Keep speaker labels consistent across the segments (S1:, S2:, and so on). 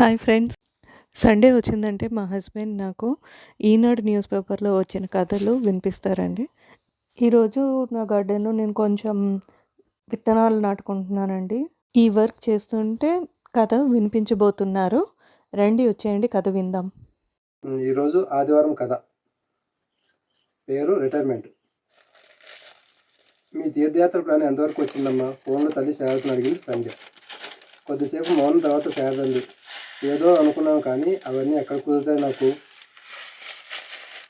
S1: Hi friends. Sunday వచ్చిందంటే మా husband నాకు ఈనాడు న్యూస్ పేపర్లో వచ్చిన కథలు వినిపిస్తారండి. ఈరోజు నా గార్డెన్లో నేను కొంచెం విత్తనాలు నాటుకుంటున్నానండి. ఈ వర్క్ చేస్తుంటే కథ వినిపించబోతున్నారు. రండి వచ్చేయండి కథ విందాం.
S2: ఈరోజు ఆదివారం కథ. పేరు రిటైర్మెంట్. మీ తీర్థయాత్ర ప్లాన్ ఎంతవరకు వచ్చిందమ్మా? ఫోన్లో తల్లి శారదను అడిగింది సంధ్య. కొద్దిసేపు మౌనం తర్వాత శారదంది ఏదో అనుకున్నాం కానీ అవన్నీ ఎక్కడ కుదురుతాయి నాకు?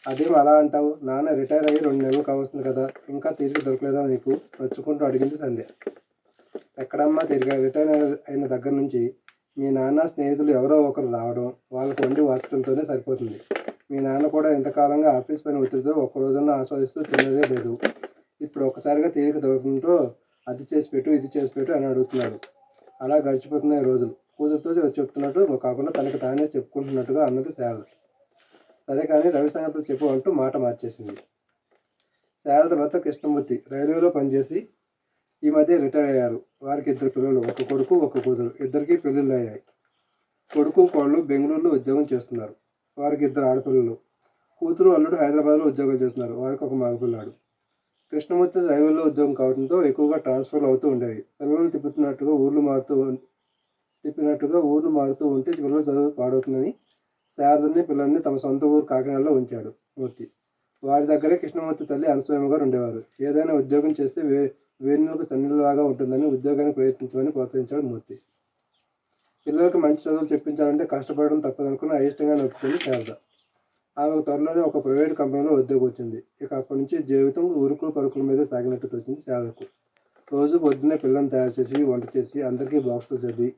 S2: అదేం అలా అంటావు? నాన్న రిటైర్ అయ్యి రెండు నెలలు కావస్తుంది కదా ఇంకా తిరిగి దొరకలేదా నీకు? నచ్చుకుంటూ అడిగింది సంధ్య. ఎక్కడమ్మా తిరిగా? రిటైర్ అయిన దగ్గర నుంచి మీ నాన్న స్నేహితులు ఎవరో ఒకరు రావడం వాళ్ళకు వండి వార్తలతోనే సరిపోతుంది. మీ నాన్న కూడా ఇంతకాలంగా ఆఫీస్ పని ఒత్తిడితో ఒక్క రోజున ఆస్వాదిస్తూ తినదే లేదు. ఇప్పుడు ఒక్కసారిగా తీరిక దొరకడంతో అది చేసి పెట్టు ఇది చేసి పెట్టు అని అడుగుతున్నాడు. అలా గడిచిపోతున్నాయి రోజులు. కూతురుతో చెప్తున్నట్టు కాకుండా తనకు తానే చెప్పుకుంటున్నట్టుగా అన్నది శారద. సరే కానీ రవి సంగతి చెప్పు అంటూ మాట మార్చేసింది. శారద భర్త కృష్ణమూర్తి రైల్వేలో పనిచేసి ఈ మధ్య రిటైర్ అయ్యారు. వారికి ఇద్దరు పిల్లలు ఒక కొడుకు ఒక కూతురు. ఇద్దరికి పెళ్ళిళ్ళు అయ్యాయి. కొడుకు కోళ్ళు బెంగళూరులో ఉద్యోగం చేస్తున్నారు. వారికి ఇద్దరు ఆడపిల్లలు. కూతురు అల్లుడు హైదరాబాద్లో ఉద్యోగం చేస్తున్నారు. వారికి ఒక మగపిల్లాడు. కృష్ణమూర్తి రైల్వేలో ఉద్యోగం కావడంతో ఎక్కువగా ట్రాన్స్ఫర్ అవుతూ ఉండేవి. పిల్లలను తిప్పుతున్నట్టుగా ఊర్లు మారుతూ చెప్పినట్టుగా ఊర్లు మారుతూ ఉంటే పిల్లలు చదువు పాడవుతుందని శారదని పిల్లల్ని తమ సొంత ఊరు కాకినాడలో ఉంచాడు మూర్తి. వారి దగ్గరే కృష్ణమూర్తి తల్లి అనసూయమ్మ గారు ఉండేవారు. ఏదైనా ఉద్యోగం చేస్తే వే వేణులకు తండ్రిలాగా ఉంటుందని ఉద్యోగాన్ని ప్రయత్నించమని ప్రోత్సహించాడు మూర్తి. పిల్లలకు మంచి చదువులు చెప్పించాలంటే కష్టపడడం తప్పదనుకుని అయిష్టంగా నొప్పుకుంది శారద. ఆమెకు త్వరలోనే ఒక ప్రైవేట్ కంపెనీలో ఉద్యోగం వచ్చింది. ఇక అప్పటి నుంచి జీవితం ఉరుకులు పరుకుల మీద సాగినట్టు తోచింది శారదకు. రోజు పొద్దున్నే పిల్లల్ని తయారు చేసి వంట చేసి అందరికీ బాక్సులు చదివి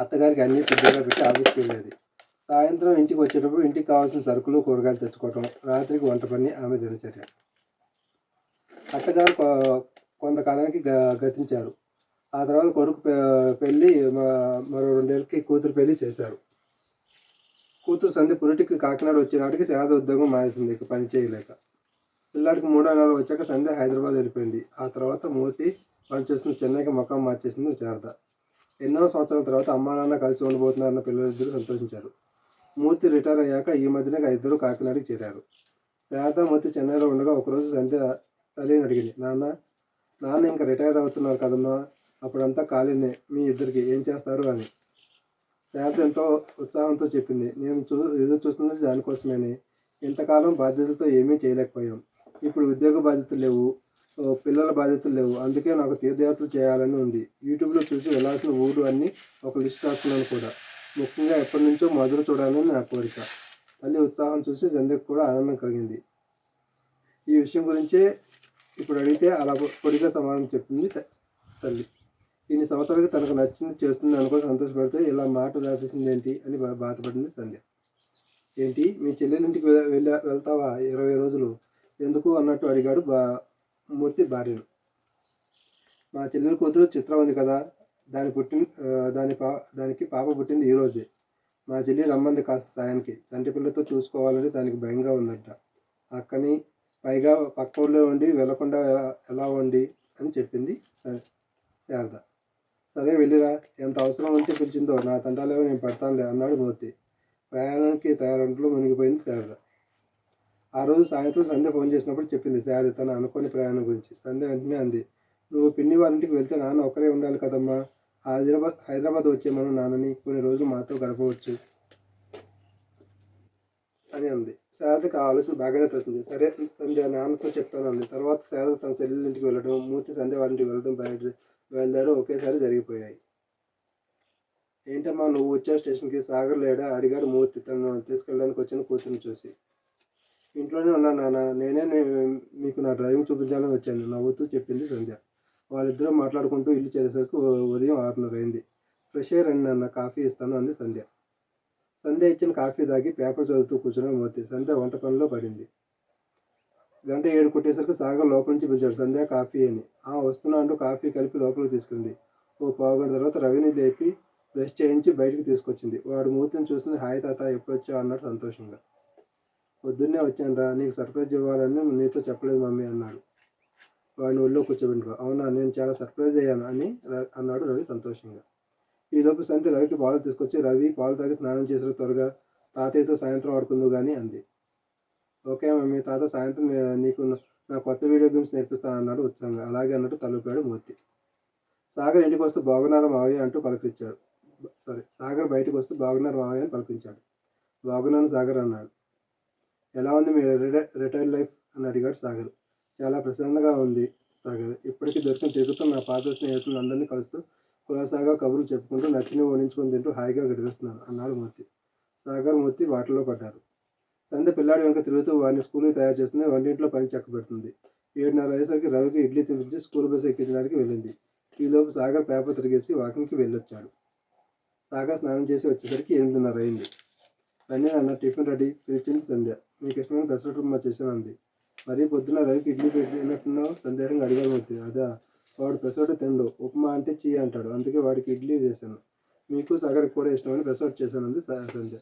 S2: అత్తగారికి అన్ని సిద్ధంగా పెట్టి ఆఫీస్కి వెళ్ళేది. సాయంత్రం ఇంటికి వచ్చేటప్పుడు ఇంటికి కావాల్సిన సరుకులు కూరగాయలు తెచ్చుకోవటం రాత్రికి వంట పని ఆమె దినచర్య. అత్తగారు కొ- కొంతకాలానికి గ- గతించారు. ఆ తర్వాత కొడుకు పె- పెళ్ళి మరో రెండేళ్ళకి కూతురు పెళ్ళి చేశారు. కూతురు సంధ్య పురిటికి కాకినాడ వచ్చేనాటికి సేద శారద ఉద్యోగం మానేసింది ఇక పని చేయలేక. పిల్లాడికి మూడో నెలలు వచ్చాక సంధ్య హైదరాబాద్ వెళ్ళిపోయింది. ఆ తర్వాత మూర్తి పనిచేస్తున్న చెన్నైకి మొఖం మార్చేసింది శారద. ఎన్నో సంవత్సరాల తర్వాత అమ్మా నాన్న కలిసి ఉండబోతున్నారన్న పిల్లలిద్దరూ సంతోషించారు. మూర్తి రిటైర్ అయ్యాక ఈ మధ్యనే ఇద్దరు కాకినాడకి చేరారు. శారద మూర్తి చెన్నైలో ఉండగా ఒకరోజు సంధ్య తల్లిని అడిగింది నాన్న నాన్న ఇంకా రిటైర్ అవుతున్నారు కదమ్మా అప్పుడంతా ఖాళీనే మీ ఇద్దరికి ఏం చేస్తారు? అని. శారద ఎంతో ఉత్సాహంతో చెప్పింది నేను చూ ఎదురు చూస్తున్నది దానికోసమేని ఇంతకాలం బాధ్యతలతో ఏమీ చేయలేకపోయాం. ఇప్పుడు ఉద్యోగ బాధ్యతలు లేవు పిల్లల బాధ్యతలు లేవు. అందుకే నాకు తీర్థయాత్రలు చేయాలని ఉంది. యూట్యూబ్లో చూసి వెళ్ళాల్సిన ఊరు అన్నీ ఒక లిస్ట్ రాస్తున్నాను కూడా. ముఖ్యంగా ఎప్పటి నుంచో మధుర చూడాలని నా కోరిక. మళ్ళీ ఉత్సాహం చూసి సంధ్యకు కూడా ఆనందం కలిగింది. ఈ విషయం గురించే ఇప్పుడు అడిగితే అలా పొడిగా సమాధానం చెప్పింది త- తల్లి. ఇన్ని సంవత్సరాలకి తనకు నచ్చింది చేస్తుంది అనుకుని సంతోషపడితే ఇలా మాట దాచేసింది ఏంటి అని బాధపడింది సంధ్య. ఏంటి? మీ చెల్లెలింటికి వెళ్ళా వెళ్తావా? ఇరవై రోజులు. ఎందుకు? అన్నట్టు అడిగాడు బా మూర్తి భార్యను మా చెల్లెల కూతురు చిత్ర ఉంది కదా దాని పుట్టిన దాని పా దానికి పాప పుట్టింది ఈరోజే మా చెల్లి రమ్మంది కాస్త సాయానికి. తండ్రి పిల్లతో చూసుకోవాలని దానికి భయంగా ఉందంట. అక్కని పైగా పక్క ఊళ్ళో ఉండి వెళ్ళకుండా ఎలా- ఎలా ఉండి అని చెప్పింది శారద. సరే వెళ్ళిరా ఎంత అవసరం ఉంటే పిలిచిందో. నా తండ్రాలేవో నేను పడతానులే అన్నాడు మూర్తి. ప్రయాణానికి తయారంట్లో మునిగిపోయింది శారద. ఆ రోజు సాయంత్రం సంధ్య ఫోన్ చేసినప్పుడు చెప్పింది శారద తన అనుకోని ప్రయాణం గురించి. సంధ్య వెంటనే అంది నువ్వు పిన్ని వాళ్ళ ఇంటికి వెళ్తే నాన్న ఒకరే ఉండాలి కదమ్మా. హైదరాబాద్ హైదరాబాద్ వచ్చేమను నాన్నని కొన్ని రోజులు మాతో గడపవచ్చు. అని అంది. శారదకి ఆ ఆలోచన బాగానే తోచింది. సరే సంధ్య నాన్నతో చెప్తాను అంది. తర్వాత శారద తన చెల్లెలింటికి వెళ్ళడం మూర్తి సంధ్య వాళ్ళ ఇంటికి వెళ్ళడం బయట బయలుదేరడం ఒకేసారి జరిగిపోయాయి. ఏంటమ్మా నువ్వు వచ్చావు స్టేషన్కి సాగర్ లేడా? అడిగాడు మూర్తి. తను తీసుకెళ్ళడానికి వచ్చిన కూర్చుని చూసి. ఇంట్లోనే ఉన్నాను నాన్న. నేనే మీకు నా డ్రైవింగ్ చూపించాలని వచ్చాను. నవ్వుతూ చెప్పింది సంధ్య. వాళ్ళిద్దరూ మాట్లాడుకుంటూ ఇల్లు చేరేసరికి ఉదయం ఆరున్నర అయింది. ఫ్రెష్ ఎయిర్ అండి నాన్న. కాఫీ ఇస్తాను అంది సంధ్య. సంధ్య ఇచ్చిన కాఫీ తాగి పేపర్ చదువుతూ కూర్చొని మోతి సంధ్య వంట పనిలో పడింది. గంట ఏడు కొట్టేసరికి సాగర్ లోపల నుంచి పిలిచాడు. సంధ్య కాఫీ అని. ఆ వస్తున్నా అంటూ కాఫీ కలిపి లోపలికి తీసుకుంది. ఓ పావుగంట తర్వాత రవిని లేపి బ్రష్ చేయించి బయటికి తీసుకొచ్చింది. వాడు మూతిని చూస్తుంది హాయ్ తాత ఎప్పుడొచ్చా వచ్చావు అన్నాడు సంతోషంగా. పొద్దున్నే వచ్చాను రా నీకు సర్ప్రైజ్ ఇవ్వాలని నీతో చెప్పలేదు మమ్మీ అన్నాడు. వాడిని ఒళ్ళో కూర్చోబెట్టుకో. అవునా నేను చాలా సర్ప్రైజ్ అయ్యాను అని అన్నాడు రవి సంతోషంగా. ఈలోపు సంతి రవికి పాలు తీసుకొచ్చి రవి పాలు తాగి స్నానం చేసిన త్వరగా. తాతయ్యతో సాయంత్రం ఆడుకుందు కానీ అంది. ఓకే మమ్మీ తాత సాయంత్రం నీకు నా- కొత్త వీడియో గేమ్స్ నేర్పిస్తాను అన్నాడు ఉత్సాహంగా. అలాగే అన్నట్టు తలుపాడు మూర్తి. సాగర్ ఇంటికి వస్తూ బాగున్నారా మావయ్య అంటూ పలకరించాడు. సారీ సాగర్ బయటకు వస్తూ బాగున్నారు మావయ్య అని పలకరించాడు. బాగున్నాను సాగర్ అన్నాడు. ఎలా ఉంది మీ రిటైర్డ్ లైఫ్ అని అడిగాడు సాగర్. చాలా ప్రశాంతంగా ఉంది సాగర్. ఇప్పటికీ దర్శనం తిరుగుతూ నా పాత స్నేహితులు అందరినీ కలుస్తూ కులాసాగా కబుర్లు చెప్పుకుంటూ నచ్చిన ఓడించుకొని తింటూ హాయిగా గడిపిస్తున్నాను అన్నాడు మూర్తి. సాగర్ మూర్తి వాటిలో పడ్డారు. తండ్రి పిల్లాడి వెనక తిరుగుతూ వాడిని స్కూల్కి తయారు చేస్తుంది వంటింట్లో పని చెక్కబెడుతుంది. ఏడున్నర అయ్యేసరికి రవికి ఇడ్లీ తినిపించి స్కూల్ బస్సు ఎక్కించడానికి వెళ్ళింది. ఈలోపు సాగర్ పేపర్ తిరిగేసి వాకింగ్కి వెళ్ళొచ్చాడు. సాగర్ స్నానం చేసి వచ్చేసరికి ఎనిమిదిన్నర అయింది. రండి అన్న టిఫిన్ రెడీ పిలిచింది సంధ్య. మీకు ఇష్టమైన పెసరట్ ఉప్మా చేశాను అంది మరీ పొద్దున రవికి ఇడ్లీ పెట్టినట్టున్నావు సందేహంగా అడిగాను మూర్తి అదా వాడు పెసరట్ తిండు ఉప్మా అంటే చీ అంటాడు. అందుకే వాడికి ఇడ్లీ చేశాను. మీకు సాగర్కి కూడా ఇష్టమని పెసరట్ చేశాను అంది సంధ్య.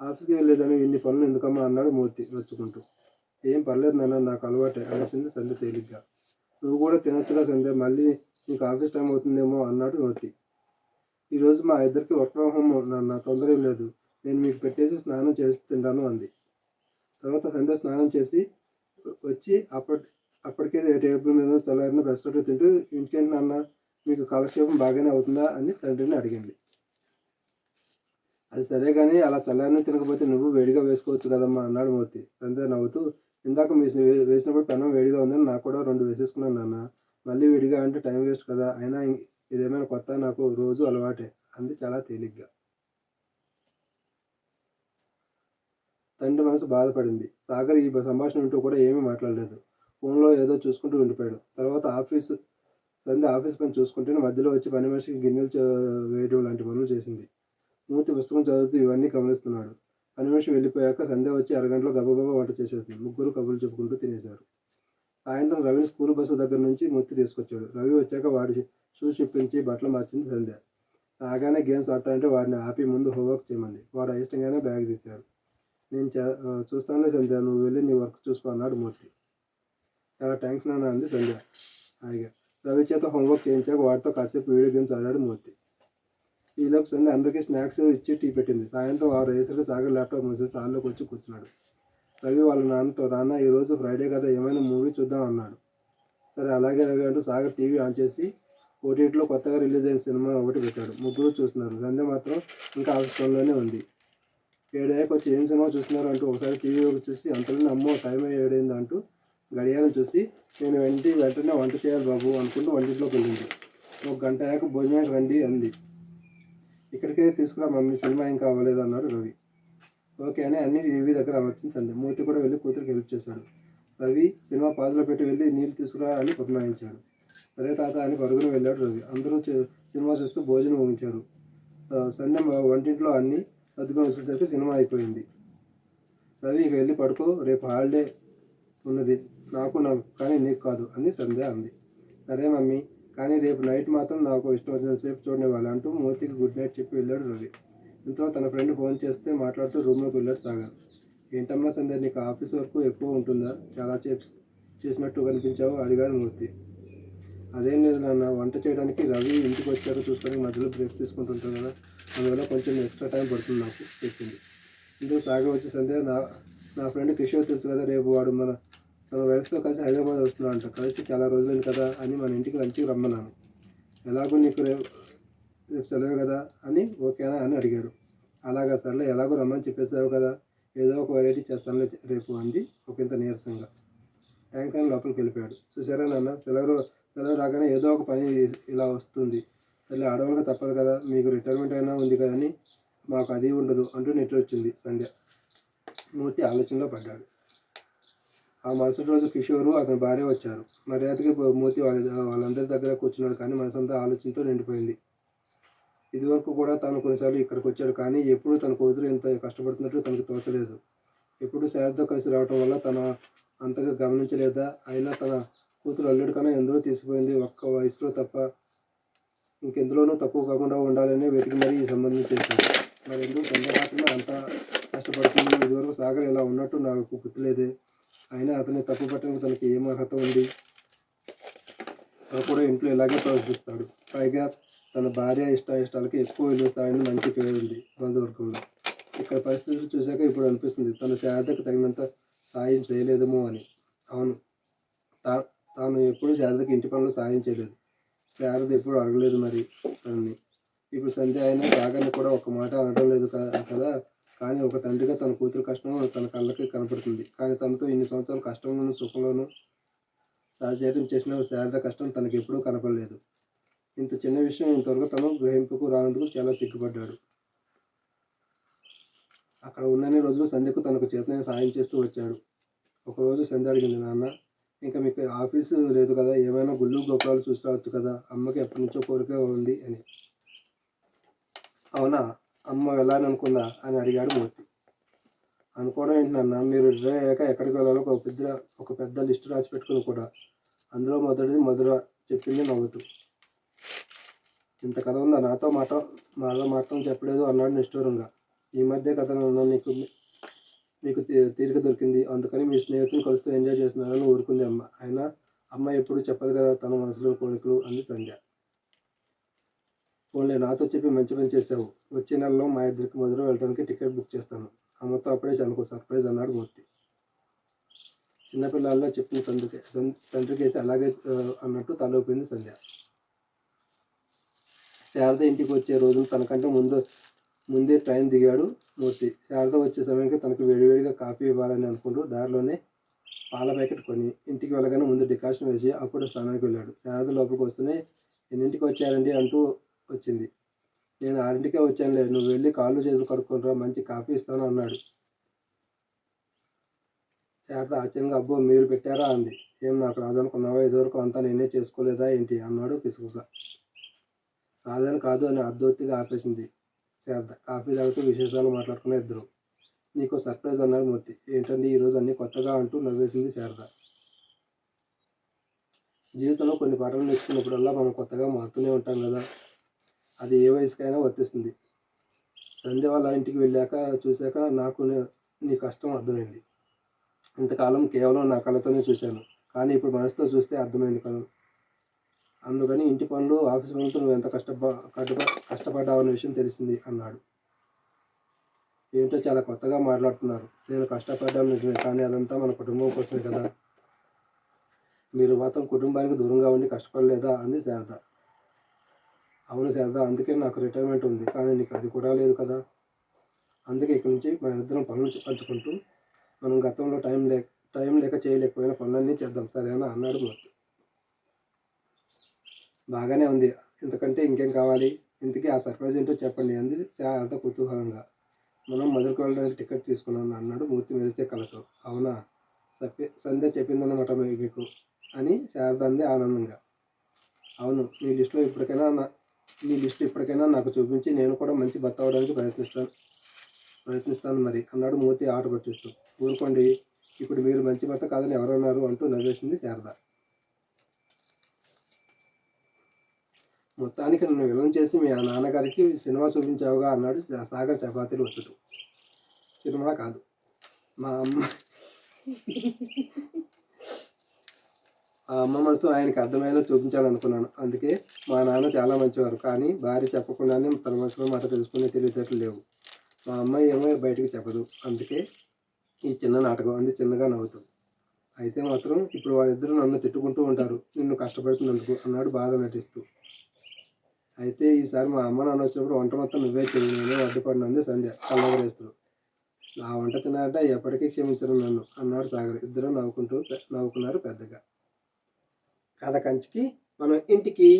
S2: ఆఫీస్కి వెళ్ళేదని ఇన్ని పనులు ఎందుకమ్మా అన్నాడు మూర్తి నొచ్చుకుంటూ. ఏం పర్లేదు నాన్న నాకు అలవాటే అనేసింది సంధ్య తేలిగ్గా. నువ్వు కూడా తినొచ్చుగా సంధ్య మళ్ళీ నీకు ఆఫీస్ టైం అవుతుందేమో అన్నాడు మూర్తి ఈరోజు మా ఇద్దరికి వర్క్ ఫ్రమ్ హోమ్ నాన్న తొందర లేదు. నేను మీకు పెట్టేసి స్నానం చేసి తింటాను అంది. తర్వాత సంధ్య స్నానం చేసి వచ్చి అప్పటి అప్పటికే టేబుల్ మీద తెల్లారిన బెస్ట్ తింటూ ఇంటికేంటి నాన్న మీకు కాలక్షేపం బాగానే అవుతుందా? అని తండ్రిని అడిగింది. అది సరే కానీ అలా చల్లారిని తినకపోతే నువ్వు వేడిగా వేసుకోవచ్చు కదమ్మా అన్నాడు మూర్తి. సంధ్య నవ్వుతూ ఇందాక మీ వేసినప్పుడు పెనం వేడిగా ఉందని నాకు కూడా రెండు వేసేసుకున్నాను నాన్న. మళ్ళీ వేడిగా అంటే టైం వేస్ట్ కదా అయినా ఇదేమైనా కొత్త నాకు రోజు అలవాటే అంది చాలా తేలిగ్గా. తండ్రి మనసు బాధపడింది. సాగర్ ఈ సంభాషణ వింటూ కూడా ఏమీ మాట్లాడలేదు. ఫోన్లో ఏదో చూసుకుంటూ ఉండిపోయాడు తర్వాత ఆఫీసు తండ్రి ఆఫీస్ పని చూసుకుంటూనే మధ్యలో వచ్చి పని మనిషికి గిన్నెలు వేయడం లాంటి పనులు చేసింది. మూర్తి పుస్తకం చదువుతూ ఇవన్నీ గమనిస్తున్నాడు. పని మనిషి వెళ్ళిపోయాక సంధ్య వచ్చి అరగంటలో గబగబా వంట చేసేసింది. ముగ్గురు కబుర్లు చెప్పుకుంటూ తినేశారు. సాయంత్రం రవిని స్కూల్ బస్సు దగ్గర నుంచి మూర్తి తీసుకొచ్చాడు. రవి వచ్చాక వాడి షూస్ చెప్పించి బట్టలు మార్చింది సంధ్య. రాగానే గేమ్స్ ఆడతానంటే వాడిని ఆపి ముందు హోంవర్క్ చేయమంది. వాడు అయిష్టంగానే బ్యాగ్ తీశాడు. నేను చూస్తానే సంధ్య. నువ్వు వెళ్ళి నీ వర్క్ చూసుకో అన్నాడు మూర్తి. చాలా థ్యాంక్స్ నాన్న అంది సంధ్య. హాయిగా. రవి చేత హోంవర్క్ చేయించాక వాడితో కాసేపు వీడియో గేమ్స్ ఆడాడు మూర్తి. ఈలోపు సంధ్య అందరికీ స్నాక్స్ ఇచ్చి టీ పెట్టింది. సాయంత్రం ఆరు అయ్యేసరికి సాగర్ ల్యాప్టాప్ మూసేసి హాల్లోకి వచ్చి కూర్చున్నాడు. రవి వాళ్ళ నాన్నతో నాన్న ఈరోజు ఫ్రైడే కదా ఏమైనా మూవీ చూద్దాం అన్నాడు. సరే అలాగే రవి అంటూ సాగర్ టీవీ ఆన్ చేసి ఓటీటీలో కొత్తగా రిలీజ్ అయిన సినిమా ఒకటి పెట్టాడు. ముగ్గురు చూస్తున్నారు. సంధ్య మాత్రం ఇంకా ఆఫీస్ పనిలోనే ఉంది. ఏడయ్యాక వచ్చి ఏం సినిమా చూస్తున్నారు అంటూ ఒకసారి టీవీలో చూసి అంతలోనే అమ్మో టైం ఏడైంది అంటూ గడియారం చూసి నేను వెంటి వెంటనే వంట చేయాలి బాబు అనుకుంటూ వంటింట్లోకి వెళ్ళింది. ఒక గంట అయ్యాక భోజనానికి రండి అంది. ఇక్కడికే తీసుకురా మమ్మీ సినిమా ఇంకా అవ్వలేదు అన్నాడు రవి. ఓకే అని అన్ని టీవీ దగ్గర అమర్చింది సంధ్య. మూర్తి కూడా వెళ్ళి కూతురికి హెల్ప్ చేశాడు. రవి సినిమా పాజులో పెట్టి వెళ్ళి నీళ్ళు తీసుకురా అని పురమాయించాడు సరే తాత అని పరుగున వెళ్ళాడు రవి. అందరూ సినిమా చూస్తూ భోజనం ఊహించారు సంధ్య వంటింట్లో అన్ని సర్దుకొని వచ్చేసరికి సినిమా అయిపోయింది. రవి ఇక వెళ్ళి పడుకో రేపు హాలిడే ఉన్నది. నాకు నాకు కానీ నీకు కాదు అని సంధ్య అంది. సరే మమ్మీ కానీ రేపు నైట్ మాత్రం నాకు ఇష్టం వచ్చిన సేపు చూడనివ్వాలి అంటూ మూర్తికి గుడ్ నైట్ చెప్పి వెళ్ళాడు రవి. ఇంతలో తన ఫ్రెండ్ ఫోన్ చేస్తే మాట్లాడుతూ రూమ్లోకి వెళ్ళాడు సాగర్. ఏంటమ్మా సంధ్య నీకు ఆఫీస్ వర్క్ ఎక్కువ ఉంటుందా? చాలా చేప్ చేసినట్టు కనిపించావు అడిగాడు మూర్తి. అదేం లేదు నాన్న వంట చేయడానికి రవి ఇంటికి వచ్చారో చూసుకోవడానికి మధ్యలో బ్రేక్ తీసుకుంటుంటారు కదా. అందువల్ల కొంచెం ఎక్స్ట్రా టైం పడుతుంది నాకు చెప్పింది ఇందులో సాగర్ వచ్చే సంధ్య నా నా ఫ్రెండ్ కిషోర్ తెలుసు కదా రేపు వాడు మన తన వైఫ్తో కలిసి హైదరాబాద్ వస్తున్నాడంట కలిసి చాలా రోజులైంది కదా అని మన ఇంటికి లంచ్కి రమ్మన్నాను. ఎలాగో నీకు రేపు రేపు సెలవు కదా అని ఓకేనా అని అడిగాడు అలాగా సర్లే ఎలాగో రమ్మని చెప్పేసావు కదా ఏదో ఒక వెరైటీ చేస్తానులే రేపు అంది ఒక ఇంత నీరసంగా. ట్యాంక్ అని లోపలికి వెళ్ళిపోయాడు. చూసారా నాన్న సెలవు సెలవు రాగానే ఏదో ఒక పని ఇలా వస్తుంది. సరే ఆడవాళ్ళకి తప్పదు కదా మీకు రిటైర్మెంట్ అయినా ఉంది కదా అని మాకు అది ఉండదు అంటూ నెట్ వచ్చింది సంధ్య. మూర్తి ఆలోచనలో పడ్డాడు. ఆ మరుసటి రోజు కిషోరు అతని భార్య వచ్చారు. మర్యాదకి మూర్తి వాళ్ళ వాళ్ళందరి దగ్గర కూర్చున్నాడు కానీ మనసంతా ఆలోచనతో నిండిపోయింది. ఇదివరకు కూడా తాను కొన్నిసార్లు ఇక్కడికి వచ్చాడు కానీ ఎప్పుడూ తన కూతురు ఇంత కష్టపడుతున్నట్టు తనకు తోచలేదు. ఎప్పుడు శారదతో కలిసి రావటం వల్ల తన అంతగా గమనించలేదా? అయినా తన కూతురు అల్లుడి కన్నా ఎందులో తీసిపోయింది ఒక్క వయసులో తప్ప ఇంకెందులోనూ తక్కువ కాకుండా ఉండాలని వెతికి మరీ ఈ సంబంధం చేశాను మరి ఎందుకు సొంత మాత్రమే అంత కష్టపడుతుంది ఇదివరకు సాగర్ ఇలా ఉన్నట్టు నాకు గుర్తులేదే. అయినా అతన్ని తప్పు పట్టడానికి తనకి ఏం అర్హత ఉంది? తను కూడా ఇంట్లో ఇలాగే ప్రవర్తిస్తాడు. పైగా తన భార్య ఇష్ట ఇష్టాలకి ఎక్కువ విలువస్తాడని మంచి పేరు ఉంది బంధువర్గంలో ఇక్కడ పరిస్థితులు చూశాక ఇప్పుడు అనిపిస్తుంది తన శారదకు తగినంత సాయం చేయలేదేమో అని. అవును తా తాను ఎప్పుడూ శారదకి ఇంటి పనులు సాయం చేయలేదు. శారద ఎప్పుడు అడగలేదు మరి తనని ఇప్పుడు సంధ్య అయినా రాగాన్ని కూడా ఒక మాట అనడం లేదు కదా? కానీ ఒక తండ్రిగా తన కూతురు కష్టం తన కళ్ళకి కనపడుతుంది. కానీ తనతో ఇన్ని సంవత్సరాలు కష్టంలోనూ సుఖంలోనూ సహచర్యం చేసిన శారద కష్టం తనకి ఎప్పుడూ కనపడలేదు. ఇంత చిన్న విషయం ఇంతవరకు తను గ్రహింపుకు రానందుకు చాలా సిగ్గుపడ్డాడు. అక్కడ ఉన్నన్ని రోజులు సంధ్యకు తనకు చేతనే సాయం చేస్తూ వచ్చాడు. ఒకరోజు సంధ్య అడిగింది నాన్న ఇంకా మీకు ఆఫీసు లేదు కదా ఏమైనా గుళ్ళు గోపురాలు చూసి రావచ్చు కదా అమ్మకి ఎప్పటి నుంచో కోరిక ఉంది అని. అవునా? అమ్మ వెళ్ళాలని అనుకుందా అని అడిగాడు మూర్తి. అనుకోవడం ఏంటన్నా మీరు రిటైర్ అయ్యాక ఎక్కడికి వెళ్ళాలో ఒక పెద్ద ఒక పెద్ద లిస్టు రాసి పెట్టుకుని కూడా. అందులో మొదటిది మధుర చెప్పింది నవ్వుతూ. ఇంత కథ ఉందా? నాతో మాట మాతో మాత్రం చెప్పలేదు అన్నాడు నిష్ఠూరంగా. ఈ మధ్య కథ నీకు మీకు తీ- తీరిక దొరికింది. అందుకని మీ స్నేహితులు కలుస్తూ ఎంజాయ్ చేస్తున్నారని ఊరుకుంది అమ్మ. అయినా అమ్మ ఎప్పుడు చెప్పదు కదా తన మనసులో కోరికలు అంది సంధ్య. పోన్లే నాతో చెప్పి మంచి పని చేసావు వచ్చే నెలలో మా ఇద్దరికి మధుర వెళ్ళడానికి టికెట్ బుక్ చేస్తాను. అమ్మతో అప్పుడే చనుకో సర్ప్రైజ్ అన్నాడు మూర్తి. చిన్నపిల్లల్లో చెప్పిన తండ్రికి తండ్రికి వేసి అలాగే అన్నట్టు తలూపింది సంధ్య. శారద ఇంటికి వచ్చే రోజు తనకంటే ముందు ముందే ట్రైన్ దిగాడు మూర్తి. శారద వచ్చే సమయానికి తనకు వేడివేడిగా కాఫీ ఇవ్వాలని అనుకుంటూ దారిలోనే పాల ప్యాకెట్ కొని ఇంటికి వెళ్ళగానే ముందు డికాషన్ వేసి అప్పుడు స్నానానికి వెళ్ళాడు. శారద లోపలికి వస్తూనే ఎన్నింటికి వచ్చారండి? అంటూ వచ్చింది. నేను ఆరింటికే లేదు నువ్వు వెళ్ళి కాళ్ళు చేతులు కడుక్కుంటా మంచి కాఫీ ఇస్తాను అన్నాడు. శారద ఆశ్చర్యంగా అబ్బో మీరు పెట్టారా? అంది. ఏం నాకు రాదనుకున్నావా? ఇదివరకు అంతా నేనే చేసుకోలేదా ఏంటి? అన్నాడు పిసుకుగా రాదని కాదు అని అర్ధోత్తిగా ఆపేసింది. శారద కాఫీ తాగుతూ విశేషాలు మాట్లాడుకునే ఇద్దరు. నీకు సర్ప్రైజ్ అన్నాడు మూర్తి ఏంటండి ఈరోజు అన్నీ కొత్తగా అంటూ నవ్వేసింది శారద. జీవితంలో కొన్ని పాటలు నేర్చుకున్నప్పుడల్లా మనం కొత్తగా మారుతూనే ఉంటాం కదా. అది ఏ వయసుకైనా వర్తిస్తుంది. సంధ్య వాళ్ళ ఇంటికి వెళ్ళాక చూశాక నాకు నీ కష్టం అర్థమైంది. ఇంతకాలం కేవలం నా కళతోనే చూశాను. కానీ ఇప్పుడు మనసుతో చూస్తే అర్థమైంది కదా. అందుకని ఇంటి పనులు ఆఫీస్ పనులతో నువ్వు ఎంత కష్టప కష్టపడ్డావు కష్టపడ్డావనే విషయం తెలిసింది అన్నాడు. ఏంటో చాలా కొత్తగా మాట్లాడుతున్నారు. నేను కష్టపడ్డాను నిజమే కానీ అదంతా మన కుటుంబం కోసమే కదా. మీరు మాత్రం కుటుంబానికి దూరంగా ఉండి కష్టపడలేదా? అంది శారద. అవును శారద అందుకే నాకు రిటైర్మెంట్ ఉంది కానీ నీకు అది కూడా లేదు కదా. అందుకే ఇక్కడి నుంచి మన ఇద్దరం పనులు పంచుకుంటూ మనం గతంలో టైం లేక టైం లేక చేయలేకపోయిన పనులన్నీ చేద్దాం సరేనా? అన్నాడు మూర్తి. బాగానే ఉంది. ఇంతకంటే ఇంకేం కావాలి? ఇంతకీ ఆ సర్ప్రైజ్ ఏంటో చెప్పండి. అంది శారద కుతూహలంగా. మనం మధురకు వెళ్ళడానికి టికెట్ తీసుకున్నాను అన్నాడు మూర్తి మెరిసే కళతో. అవునా? చెప్పి సంధ్య చెప్పిందన్నమాట మీకు అని శారద అంది ఆనందంగా. అవును మీ లిస్టులో ఇప్పటికైనా నా మీ లిస్ట్ ఇప్పటికైనా నాకు చూపించి నేను కూడా మంచి భర్త అవడానికి ప్రయత్నిస్తాను. ప్రయత్నిస్తాను మరి అన్నాడు మూర్తి ఆట పట్టిస్తూ ఊరుకోండి ఇప్పుడు మీరు మంచి భర్త కాదని ఎవరన్నారు అంటూ నవ్వేసింది శారద. మొత్తానికి నన్ను విలన్ చేసి మీ నాన్నగారికి సినిమా చూపించావుగా అన్నాడు సాగర్ చపాతీలు వచ్చుతూ. సినిమా కాదు. మా అమ్మ ఆ అమ్మ మనసు ఆయనకి అర్థమయ్యేలా చూపించాలనుకున్నాను. అందుకే మా నాన్న చాలా మంచివారు. కానీ భార్య చెప్పకుండానే తన మనసులో మాట తెలుసుకునే తెలివితేటలు లేవు. మా అమ్మాయి ఏమో బయటకు చెప్పదు. అందుకే ఈ చిన్న నాటకం అంది చిన్నగా నవ్వుతూ. అయితే మాత్రం ఇప్పుడు వాళ్ళిద్దరూ నన్ను తిట్టుకుంటూ ఉంటారు. నిన్ను కష్టపడుతున్నందుకు అన్నాడు బాధ నటిస్తూ. అయితే ఈసారి మా అమ్మ నాన్న వచ్చినప్పుడు వంట మొత్తం నువ్వే చెయ్యి నేనే అడ్డుపడినంది సంధ్య. కళ్ళగరేస్తూ నా వంట తినాలంటే ఎప్పటికీ క్షమించరు నన్ను అన్నాడు సాగర్. ఇద్దరు నవ్వుకుంటూ నవ్వుకున్నారు పెద్దగా. కథ కంచికి మనం ఇంటికి